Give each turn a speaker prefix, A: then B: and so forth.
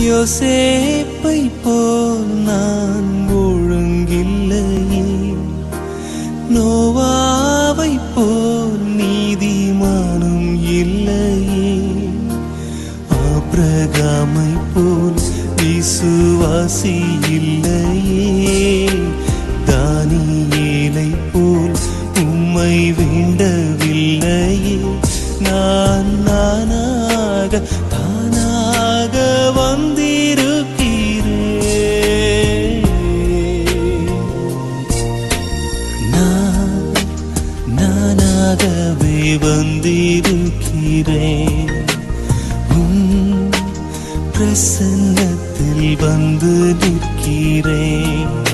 A: யோசேப்பை போல் நான் ஒழுங்கில்லையே. நோவாவை போல் நீதிமானும் இல்லையே. ஆபிரகாமை போல் விசுவாசி இல்லையே. தானியேலை போல் உம்மை வேண்டவில்லையே. நான் நானாக வந்திருக்கிறேன். உம் பிரசன்னத்தில் வந்து நிற்கிறேன்.